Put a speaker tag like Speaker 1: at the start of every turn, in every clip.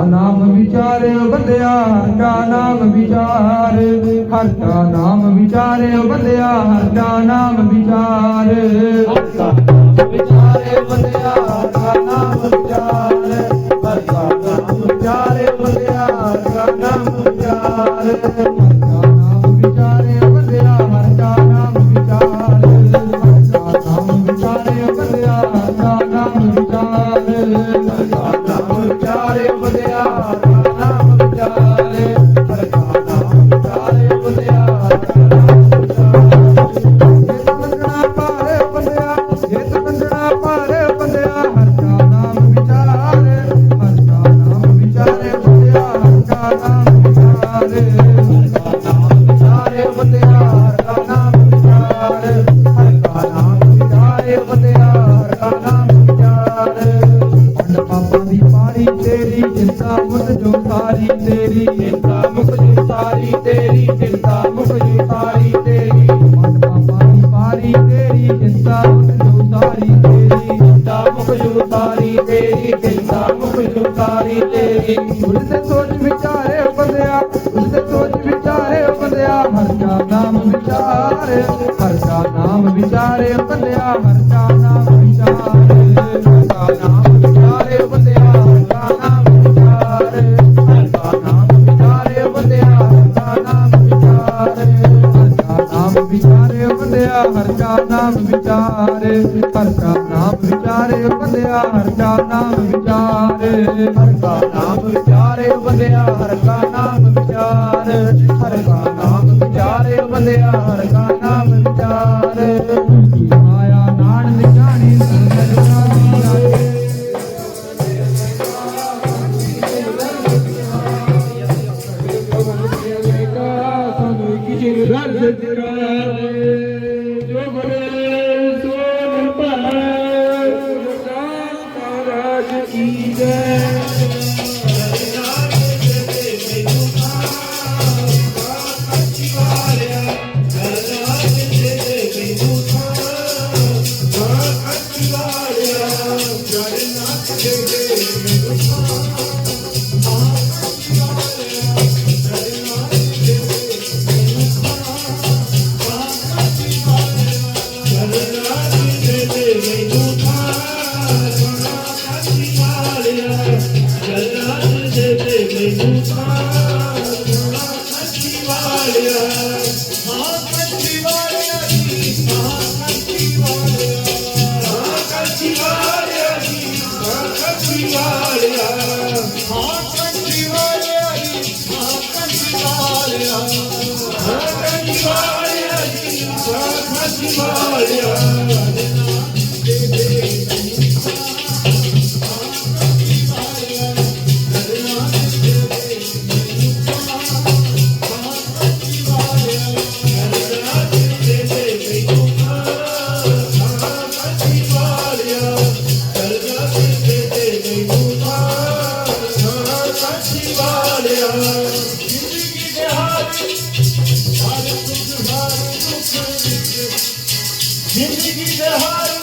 Speaker 1: ਕਾ ਨਾਮ ਵਿਚਾਰਿਓ ਬੰਦਿਆ ਕਾ ਨਾਮ ਵਿਚਾਰ। ਹਰ ਕਾ ਨਾਮ ਵਿਚਾਰਿਓ ਬੰਦਿਆ ਹਰ ਕਾ ਨਾਮ ਵਿਚਾਰ। ਹਰ ਕਾ ਨਾਮ ਵਿਚਾਰੇ ਬੰਦਿਆ ਹਰ ਕਾ ਨਾਮ ਵਿਚਾਰ। ਹਰ ਕਾ ਨਾਮ ਵਿਚਾਰੇ ਬੰਦਿਆ ਹਰ ਕਾ ਨਾਮ ਵਿਚਾਰ। ਤੇਰੀ ਚਿੰਤਾ ਮੁੱਕ ਸਾਰੀ ਤੇਰੀ ਚਿੰਤਾ ਮੁੱਕ ਸਾਰੀ ਤੇਰੀ ਪੰਡ ਪਾਪਾਂ ਪਾਰੀ ਤੇਰੀ ਚਿੰਤਾ ਮੁੱਕ ਸਾਰੀ ਤੇਰੀ ਚਿੰਤਾ ਮੁੱਕ ਸਾਰੀ ਤੇਰੀ ਚਿੰਤਾ ਮੁੱਕ ਸਾਰੀ ਤੇਰੀ। ਉਸ ਸੋਚ ਵਿਚਾਰੇ ਬੰਦਿਆ ਉਸ ਸੋਚ ਵਿਚਾਰੇ ਬੰਦਿਆ ਹਰ ਕਾ ਨਾਮ ਵਿਚਾਰੇ ਹਰ ਕਾ ਨਾਮ ਵਿਚਾਰੇ ਬੰਦਿਆ ਹਰ ਕਾ ਨਾਮ ਵਿਚਾਰੇ। ਬੰਦਿਆ ਨਾਮ ਵਿਚਾਰੇ। ਹਰ ਕਾ ਨਾਮ ਵਿਚਾਰੇ ਬੰਦਿਆ ਹਰ ਕਾ ਨਾਮ ਵਿਚਾਰ। ਹਰ ਕਾ ਨਾਮ ਵਿਚਾਰੇ ਬੰਦਿਆ ਹਰ ਕਾ ਨਾਮ ਵਿਚਾਰ। ਮਾਇਆ ਨਾਨ ਨਿਜਾਣੀ ਸਰਜਣਾ ਦੀ ਰਾਜੇ
Speaker 2: ਜ਼ਿੰਦਗੀ ਦੇ ਹਰ ਦੁੱਖ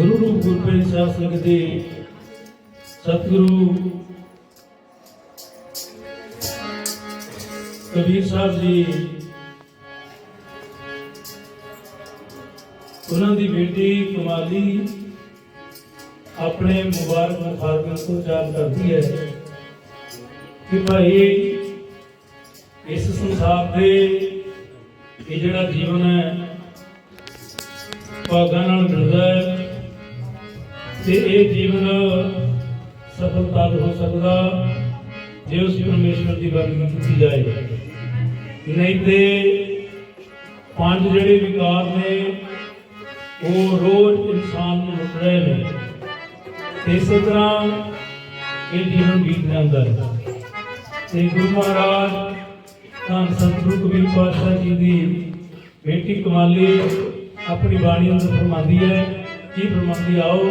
Speaker 3: ਗੁਰੂ ਰੂਪ ਗੁਰਪ੍ਰੀਤ ਸਾਹਿਬ ਸੰਗਤ ਦੇ ਸਤਿਗੁਰੂ ਕਬੀਰ ਸਾਹਿਬ ਜੀ, ਉਹਨਾਂ ਦੀ ਬੇਟੀ ਕਮਾਲੀ ਆਪਣੇ ਮੁਬਾਰਕ ਮੁਖਾਰਬਨ ਤੋਂ ਯਾਦ ਕਰਦੀ ਹੈ ਕਿ ਭਾਈ, ਇਸ ਸੰਸਾਰ ਦੇ ਇਹ ਜਿਹੜਾ ਜੀਵਨ ਹੈ, ਭਾਗਾਂ ਨਾਲ ਮਿਲਦਾ ਹੈ। ਤੇ ਇਹ ਜੀਵਨ ਸਫਲਤਾ ਹੋ ਸਕਦਾ ਜੇ ਉਸ ਪਰਮੇਸ਼ਵਰ ਦੀ ਵਰਤੋਂ ਕੀਤੀ ਜਾਏ। ਨਹੀਂ ਤੇ ਪੰਜ ਜਿਹੜੇ ਵਿਕਾਰ ਨੇ, ਉਹ ਰੋਜ਼ ਇਨਸਾਨ ਨੂੰ ਲੁੱਟ ਰਹੇ ਨੇ।
Speaker 2: ਇਸ ਤਰ੍ਹਾਂ ਇਹ ਜੀਵਨ ਬੀਤ ਜਾਂਦਾ ਹੈ। ਤੇ ਗੁਰੂ ਮਹਾਰਾਜ ਤਾਂ ਸੰਤੂ ਕਬੀਰ ਪਾਤਸ਼ਾਹ ਜੀ ਦੀ ਬੇਟੀ ਕਮਾਲੀ ਆਪਣੀ ਬਾਣੀ ਨੂੰ ਫਰਮਾਉਂਦੀ ਹੈ, ਕੀ ਫਰਮਾਉਂਦੀ, ਆਓ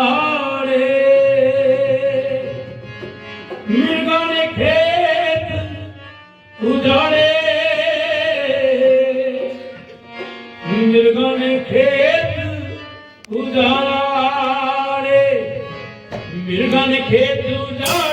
Speaker 2: मिर्गन खेत जा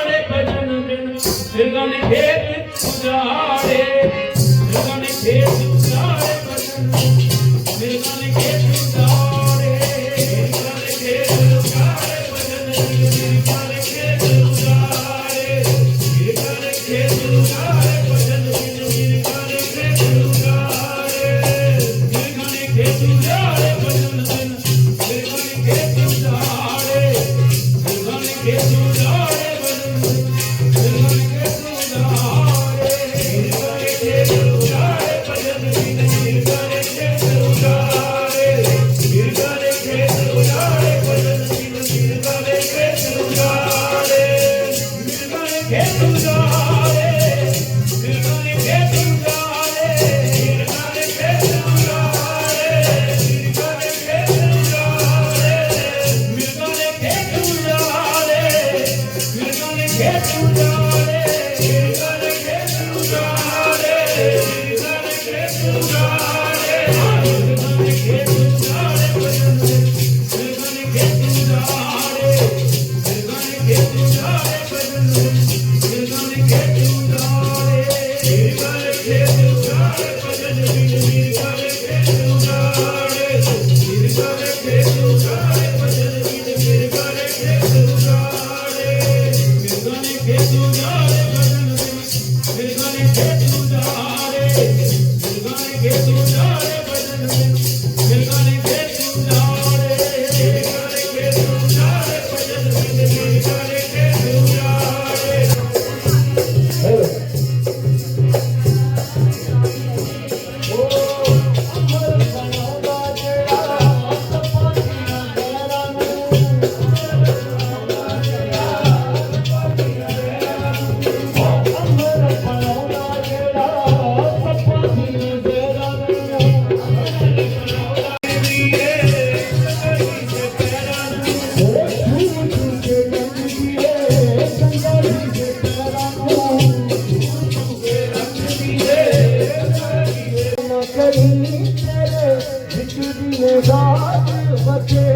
Speaker 2: दाल बचे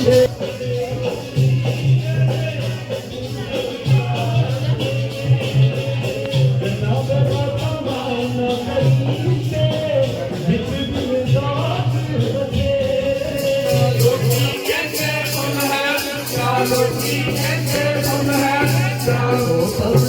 Speaker 4: Thank you. Oh, oh, oh.